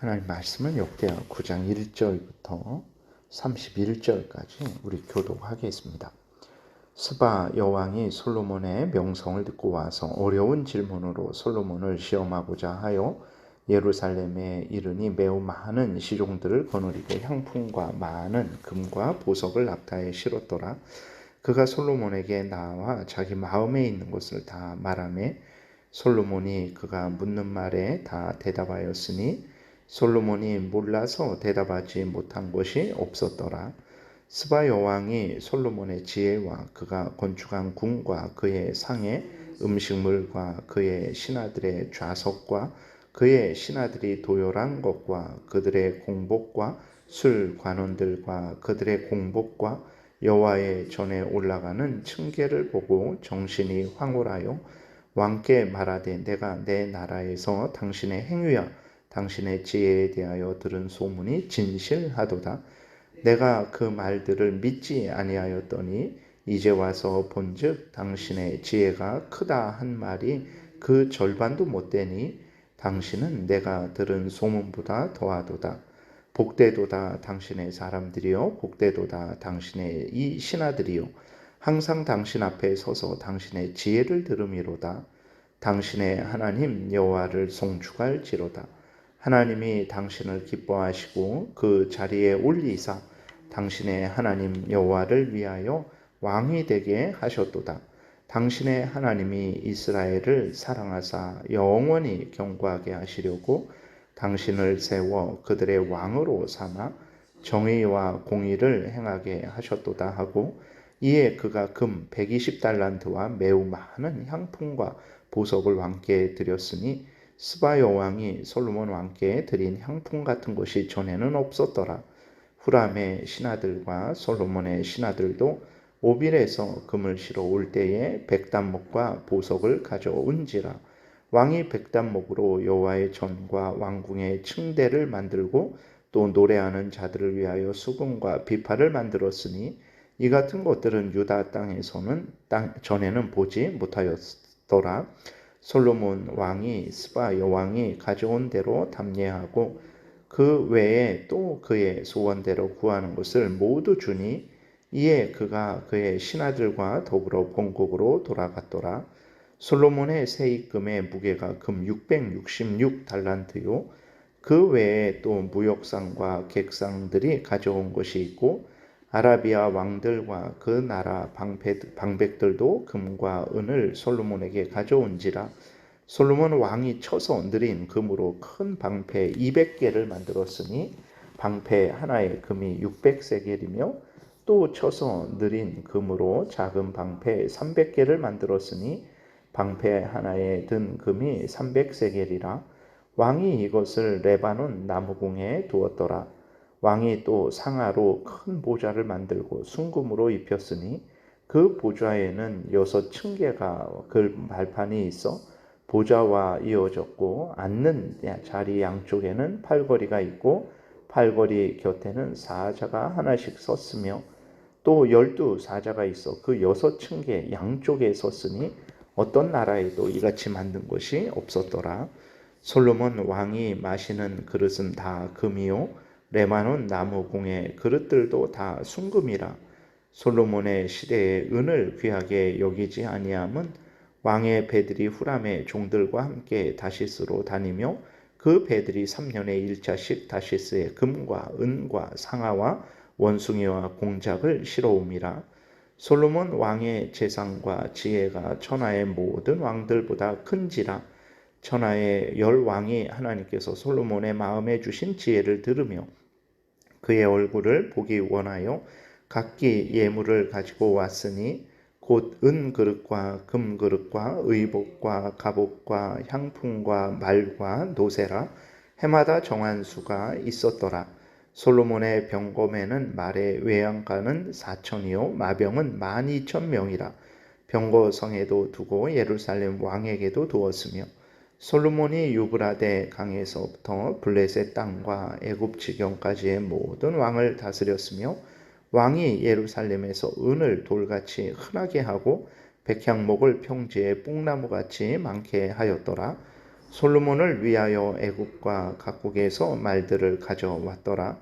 하나님 말씀은 역대하 9장 1절부터 31절까지 우리 교독하겠습니다. 스바 여왕이 솔로몬의 명성을 듣고 와서 어려운 질문으로 솔로몬을 시험하고자 하여 예루살렘에 이르니 매우 많은 시종들을 거느리고 향품과 많은 금과 보석을 낙타에 실었더라. 그가 솔로몬에게 나와 자기 마음에 있는 것을 다 말하며 솔로몬이 그가 묻는 말에 다 대답하였으니 솔로몬이 몰라서 대답하지 못한 것이 없었더라. 스바 여왕이 솔로몬의 지혜와 그가 건축한 궁과 그의 상의 음식물과 그의 신하들의 좌석과 그의 신하들이 도열한 것과 그들의 공복과 술 관원들과 그들의 공복과 여호와의 전에 올라가는 층계를 보고 정신이 황홀하여 왕께 말하되 내가 내 나라에서 당신의 행위와 당신의 지혜에 대하여 들은 소문이 진실하도다. 내가 그 말들을 믿지 아니하였더니 이제 와서 본즉 당신의 지혜가 크다 한 말이 그 절반도 못 되니 당신은 내가 들은 소문보다 더하도다. 복되도다 당신의 사람들이요 복되도다 당신의 이 신하들이요 항상 당신 앞에 서서 당신의 지혜를 들음이로다. 당신의 하나님 여호와를 송축할지로다. 하나님이 당신을 기뻐하시고 그 자리에 올리사 당신의 하나님 여호와를 위하여 왕이 되게 하셨도다. 당신의 하나님이 이스라엘을 사랑하사 영원히 경고하게 하시려고 당신을 세워 그들의 왕으로 삼아 정의와 공의를 행하게 하셨도다 하고 이에 그가 금 120달란트와 매우 많은 향품과 보석을 왕께 드렸으니 스바 여왕이 솔로몬 왕께 드린 향품 같은 것이 전에는 없었더라. 후람의 신하들과 솔로몬의 신하들도 오빌에서 금을 실어 올 때에 백단목과 보석을 가져온지라. 왕이 백단목으로 여호와의 전과 왕궁의 층대를 만들고 또 노래하는 자들을 위하여 수금과 비파를 만들었으니 이 같은 것들은 유다 땅에서는 땅 전에는 보지 못하였더라. 솔로몬 왕이 스바 여왕이 가져온 대로 담례하고 그 외에 또 그의 소원대로 구하는 것을 모두 주니 이에 그가 그의 신하들과 더불어 본국으로 돌아갔더라. 솔로몬의 세입금의 무게가 금 666 달란트요. 그 외에 또 무역상과 객상들이 가져온 것이 있고 아라비아 왕들과 그 나라 방백, 들도 금과 은을 솔로몬에게 가져온지라 솔로몬 왕이 쳐서 느린 금으로 큰 방패 200개를 만들었으니 방패 하나의 금이 600세겔이며 또 쳐서 느린 금으로 작은 방패 300개를 만들었으니 방패 하나에 든 금이 300세겔이라 왕이 이것을 레바논 나무궁에 두었더라. 왕이 또 상하로 큰 보좌를 만들고 순금으로 입혔으니 그 보좌에는 여섯 층계가 그 발판이 있어 보좌와 이어졌고 앉는 자리 양쪽에는 팔걸이가 있고 팔걸이 곁에는 사자가 하나씩 섰으며 또 열두 사자가 있어 그 여섯 층계 양쪽에 섰으니 어떤 나라에도 이같이 만든 것이 없었더라. 솔로몬 왕이 마시는 그릇은 다 금이요 레마논 나무 공의 그릇들도 다 순금이라 솔로몬의 시대에 은을 귀하게 여기지 아니함은 왕의 배들이 후람의 종들과 함께 다시스로 다니며 그 배들이 3년에 1차씩 다시스에 금과 은과 상아와 원숭이와 공작을 실어옵이라 솔로몬 왕의 재상과 지혜가 천하의 모든 왕들보다 큰지라 천하의 열 왕이 하나님께서 솔로몬의 마음에 주신 지혜를 들으며 그의 얼굴을 보기 원하여 각기 예물을 가지고 왔으니 곧 은 그릇과 금 그릇과 의복과 갑옷과 향품과 말과 노세라 해마다 정한 수가 있었더라. 솔로몬의 병검에는 말의 외양가는 사천이요 마병은 만 이천 명이라 병거성에도 두고 예루살렘 왕에게도 두었으며 솔로몬이 유브라데 강에서부터 블레셋 땅과 애굽 지경까지의 모든 왕을 다스렸으며 왕이 예루살렘에서 은을 돌같이 흔하게 하고 백향목을 평지에 뽕나무같이 많게 하였더라. 솔로몬을 위하여 애국과 각국에서 말들을 가져왔더라.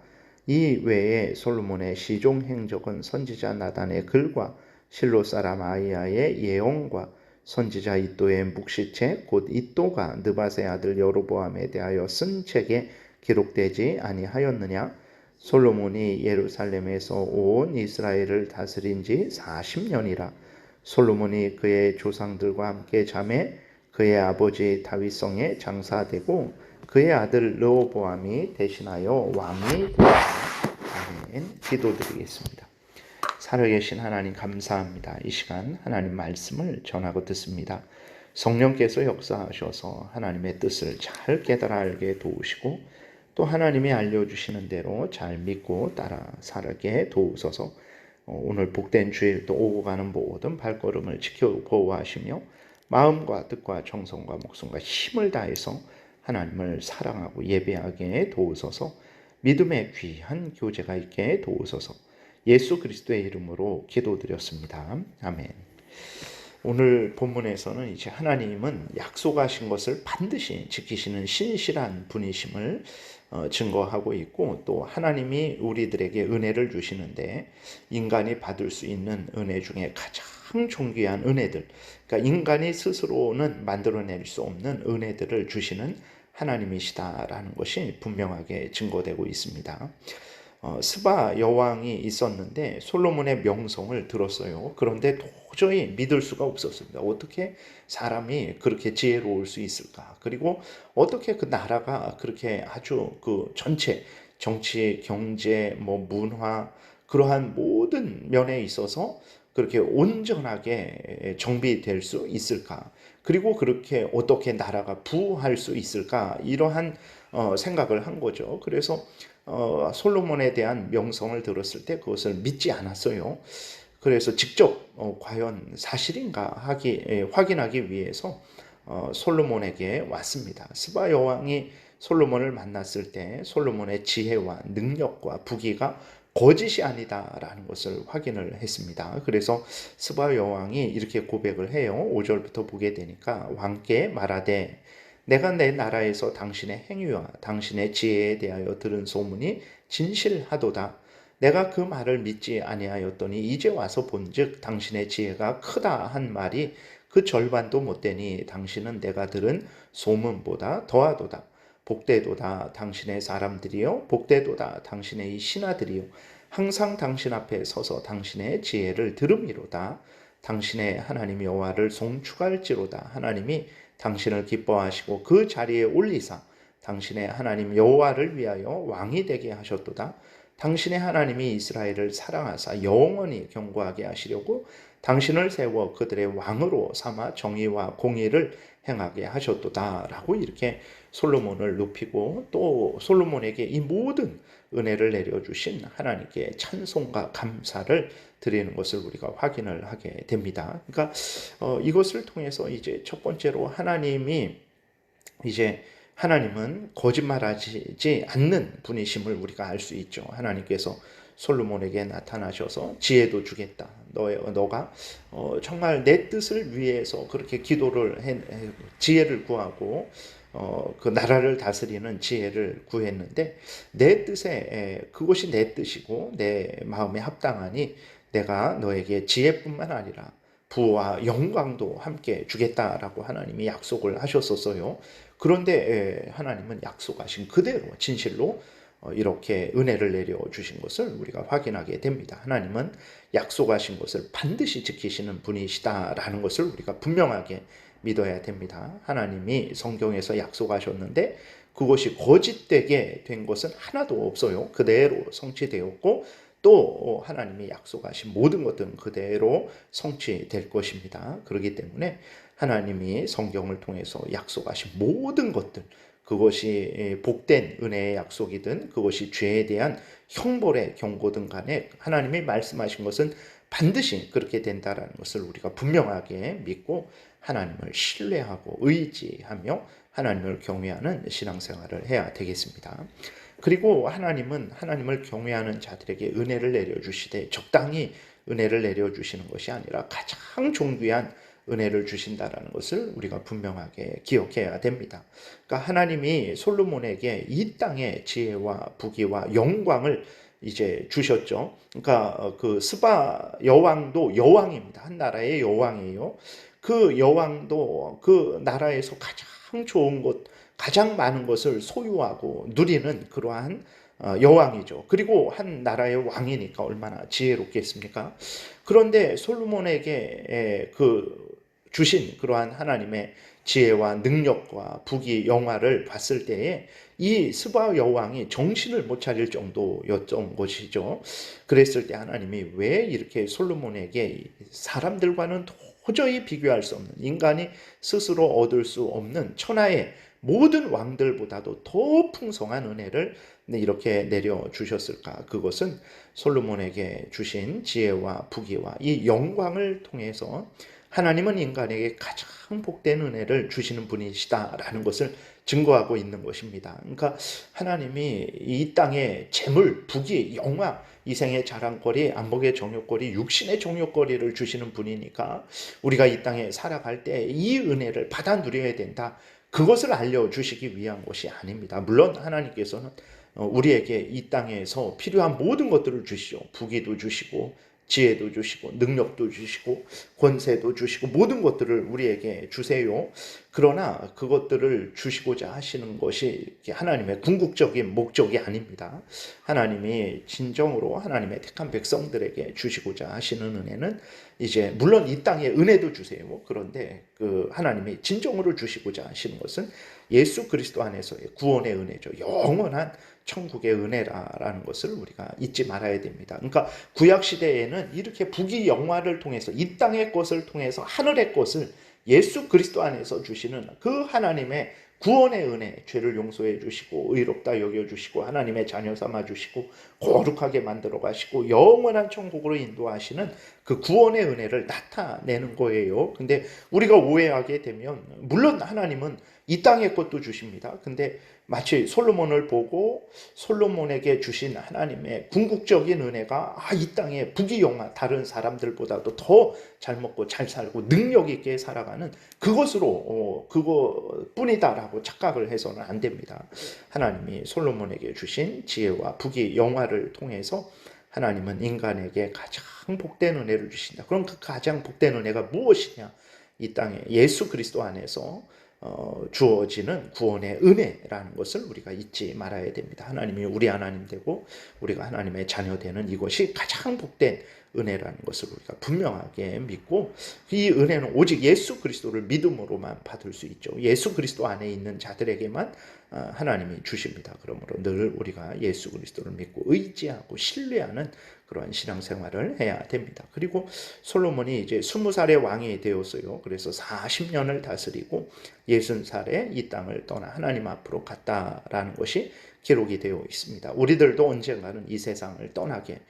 이 외에 솔로몬의 시종 행적은 선지자 나단의 글과 실로 사람 아이야의 예언과 선지자 이또의 묵시책 곧 이또가 느바세 아들 여로보암에 대하여 쓴 책에 기록되지 아니하였느냐 솔로몬이 예루살렘에서 온 이스라엘을 다스린 지 40년이라 솔로몬이 그의 조상들과 함께 잠에 그의 아버지 다윗성에 장사되고 그의 아들 르호보암이 대신하여 왕이 되었다. 아멘. 기도드리겠습니다. 살아계신 하나님 감사합니다. 이 시간 하나님 말씀을 전하고 듣습니다. 성령께서 역사하셔서 하나님의 뜻을 잘 깨달아 알게 도우시고 또 하나님이 알려주시는 대로 잘 믿고 따라 살게 도우소서 어, 오늘 복된 주일 또 오고 가는 모든 발걸음을 지켜 보호하시며 마음과 뜻과 정성과 목숨과 힘을 다해서 하나님을 사랑하고 예배하게 도우소서 믿음의 귀한 교제가 있게 도우소서 예수 그리스도의 이름으로 기도드렸습니다. 아멘. 오늘 본문에서는 이제 하나님은 약속하신 것을 반드시 지키시는 신실한 분이심을 어, 증거하고 있고 또 하나님이 우리들에게 은혜를 주시는데 인간이 받을 수 있는 은혜 중에 가장 존귀한 은혜들, 그러니까 인간이 스스로는 만들어낼 수 없는 은혜들을 주시는 하나님이시다라는 것이 분명하게 증거되고 있습니다. 어, 스바 여왕이 있었는데 솔로몬의 명성을 들었어요. 그런데 도저히 믿을 수가 없었습니다. 어떻게 사람이 그렇게 지혜로울 수 있을까? 그리고 어떻게 그 나라가 그렇게 아주 그 전체 정치, 경제, 뭐 문화 그러한 모든 면에 있어서 그렇게 온전하게 정비될 수 있을까? 그리고 그렇게 어떻게 나라가 부할 수 있을까? 이러한 어, 생각을 한 거죠. 그래서 어, 솔로몬에 대한 명성을 들었을 때 그것을 믿지 않았어요. 그래서 직접 어, 과연 사실인가 하기 예, 확인하기 위해서 어, 솔로몬에게 왔습니다. 스바 여왕이 솔로몬을 만났을 때 솔로몬의 지혜와 능력과 부기가 거짓이 아니다라는 것을 확인을 했습니다. 그래서 스바 여왕이 이렇게 고백을 해요. 5절부터 보게 되니까 왕께 말하되 내가 내 나라에서 당신의 행위와 당신의 지혜에 대하여 들은 소문이 진실하도다. 내가 그 말을 믿지 아니하였더니 이제 와서 본즉 당신의 지혜가 크다 한 말이 그 절반도 못 되니 당신은 내가 들은 소문보다 더하도다. 복되도다 당신의 사람들이요 복되도다 당신의 이 신하들이요 항상 당신 앞에 서서 당신의 지혜를 들음이로다 당신의 하나님 여호와를 송축할지로다 하나님이 당신을 기뻐하시고 그 자리에 올리사 당신의 하나님 여호와를 위하여 왕이 되게 하셨도다. 당신의 하나님이 이스라엘을 사랑하사 영원히 경고하게 하시려고 당신을 세워 그들의 왕으로 삼아 정의와 공의를 행하게 하셨도다라고 이렇게 솔로몬을 높이고 또 솔로몬에게 이 모든 은혜를 내려주신 하나님께 찬송과 감사를 드리는 것을 우리가 확인을 하게 됩니다. 그러니까 어, 이것을 통해서 이제 첫 번째로 하나님이 이제 하나님은 거짓말하지 않는 분이심을 우리가 알 수 있죠. 하나님께서 솔로몬에게 나타나셔서 지혜도 주겠다. 너 너가 어, 정말 내 뜻을 위해서 그렇게 기도를 해, 지혜를 구하고 어, 그 나라를 다스리는 지혜를 구했는데 내 뜻에 그것이 내 뜻이고 내 마음에 합당하니 내가 너에게 지혜뿐만 아니라 부와 영광도 함께 주겠다라고 하나님이 약속을 하셨었어요. 그런데 하나님은 약속하신 그대로 진실로 어, 이렇게 은혜를 내려 주신 것을 우리가 확인하게 됩니다. 하나님은 약속하신 것을 반드시 지키시는 분이시다라는 것을 우리가 분명하게 믿어야 됩니다. 하나님이 성경에서 약속하셨는데 그것이 거짓되게 된 것은 하나도 없어요. 그대로 성취되었고 또 하나님이 약속하신 모든 것들은 그대로 성취될 것입니다. 그렇기 때문에 하나님이 성경을 통해서 약속하신 모든 것들 그것이 복된 은혜의 약속이든 그것이 죄에 대한 형벌의 경고든 간에 하나님이 말씀하신 것은 반드시 그렇게 된다라는 것을 우리가 분명하게 믿고 하나님을 신뢰하고 의지하며 하나님을 경외하는 신앙생활을 해야 되겠습니다. 그리고 하나님은 하나님을 경외하는 자들에게 은혜를 내려주시되 적당히 은혜를 내려주시는 것이 아니라 가장 존귀한 은혜를 주신다라는 것을 우리가 분명하게 기억해야 됩니다. 그러니까 하나님이 솔로몬에게 이 땅의 지혜와 부귀와 영광을 이제 주셨죠. 그러니까 어, 그 스바 여왕도 여왕입니다. 한 나라의 여왕이에요. 그 여왕도 그 나라에서 가장 좋은 것, 가장 많은 것을 소유하고 누리는 그러한 어, 여왕이죠. 그리고 한 나라의 왕이니까 얼마나 지혜롭겠습니까? 그런데 솔로몬에게 그 주신 그러한 하나님의 지혜와 능력과 부귀 영화를 봤을 때에 이 스바 여왕이 정신을 못 차릴 정도였던 것이죠. 그랬을 때 하나님이 왜 이렇게 솔로몬에게 사람들과는 도저히 비교할 수 없는 인간이 스스로 얻을 수 없는 천하의 모든 왕들보다도 더 풍성한 은혜를 이렇게 내려 주셨을까? 그것은 솔로몬에게 주신 지혜와 부귀와 이 영광을 통해서 하나님은 인간에게 가장 복된 은혜를 주시는 분이시다라는 것을 증거하고 있는 것입니다. 그러니까 하나님이 이 땅에 재물, 부귀, 영화, 이생의 자랑거리, 안목의 정욕거리, 육신의 정욕거리를 주시는 분이니까 우리가 이 땅에 살아갈 때 이 은혜를 받아 누려야 된다. 그것을 알려주시기 위한 것이 아닙니다. 물론 하나님께서는 어, 우리에게 이 땅에서 필요한 모든 것들을 주시죠. 부귀도 주시고 지혜도 주시고 능력도 주시고 권세도 주시고 모든 것들을 우리에게 주세요. 그러나 그것들을 주시고자 하시는 것이 하나님의 궁극적인 목적이 아닙니다. 하나님이 진정으로 하나님의 택한 백성들에게 주시고자 하시는 은혜는 이제 물론 이 땅에 은혜도 주세요. 그런데 그 하나님이 진정으로 주시고자 하시는 것은 예수 그리스도 안에서의 구원의 은혜죠. 영원한 천국의 은혜라는 것을 우리가 잊지 말아야 됩니다. 그러니까 구약 시대에는 이렇게 부귀 영화를 통해서 이 땅의 것을 통해서 하늘의 것을 예수 그리스도 안에서 주시는 그 하나님의 구원의 은혜, 죄를 용서해 주시고 의롭다 여겨 주시고 하나님의 자녀 삼아 주시고 거룩하게 만들어 가시고 영원한 천국으로 인도하시는 그 구원의 은혜를 나타내는 거예요. 근데 우리가 오해하게 되면 물론 하나님은 이 땅의 것도 주십니다. 근데 마치 솔로몬을 보고 솔로몬에게 주신 하나님의 궁극적인 은혜가 아, 이 땅의 부귀영화 다른 사람들보다도 더 잘 먹고 잘 살고 능력 있게 살아가는 그것으로 어, 그것뿐이다라고 착각을 해서는 안 됩니다. 하나님이 솔로몬에게 주신 지혜와 부귀 영화를 통해서 하나님은 인간에게 가장 복된 은혜를 주신다. 그럼 그 가장 복된 은혜가 무엇이냐? 이 땅에 예수 그리스도 안에서 어, 주어지는 구원의 은혜라는 것을 우리가 잊지 말아야 됩니다. 하나님이 우리 하나님 되고 우리가 하나님의 자녀 되는 이것이 가장 복된 은혜라는 것을 우리가 분명하게 믿고 이 은혜는 오직 예수 그리스도를 믿음으로만 받을 수 있죠. 예수 그리스도 안에 있는 자들에게만 어, 하나님이 주십니다. 그러므로 늘 우리가 예수 그리스도를 믿고 의지하고 신뢰하는 그러한 신앙생활을 해야 됩니다. 그리고 솔로몬이 이제 20살의 왕이 되었어요. 그래서 40년을 다스리고 60살에 이 땅을 떠나 하나님 앞으로 갔다라는 것이 기록이 되어 있습니다. 우리들도 언젠가는 이 세상을 떠나게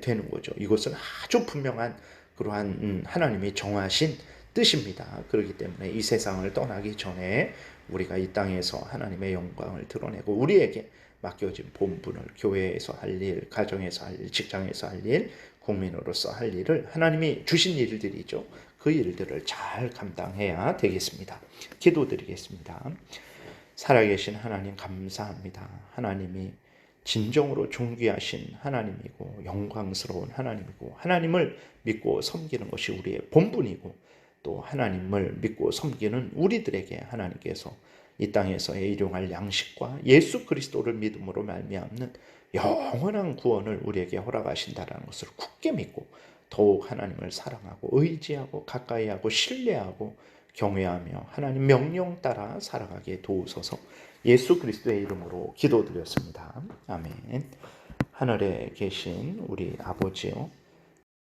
되는 거죠. 이것은 아주 분명한 그러한 음, 하나님이 정하신 뜻입니다. 그렇기 때문에 이 세상을 떠나기 전에 우리가 이 땅에서 하나님의 영광을 드러내고 우리에게 맡겨진 본분을 교회에서 할 일, 가정에서 할 일, 직장에서 할 일, 국민으로서 할 일을 하나님이 주신 일들이죠. 그 일들을 잘 감당해야 되겠습니다. 기도드리겠습니다. 살아계신 하나님 감사합니다. 하나님이 진정으로 존귀하신 하나님이고 영광스러운 하나님이고 하나님을 믿고 섬기는 것이 우리의 본분이고 또 하나님을 믿고 섬기는 우리들에게 하나님께서 이 땅에서의 일용할 양식과 예수 그리스도를 믿음으로 말미암는 영원한 구원을 우리에게 허락하신다라는 것을 굳게 믿고 더욱 하나님을 사랑하고 의지하고 가까이하고 신뢰하고 경외하며 하나님 명령 따라 살아가게 도우소서 예수 그리스도의 이름으로 기도드렸습니다. 아멘. 하늘에 계신 우리 아버지요.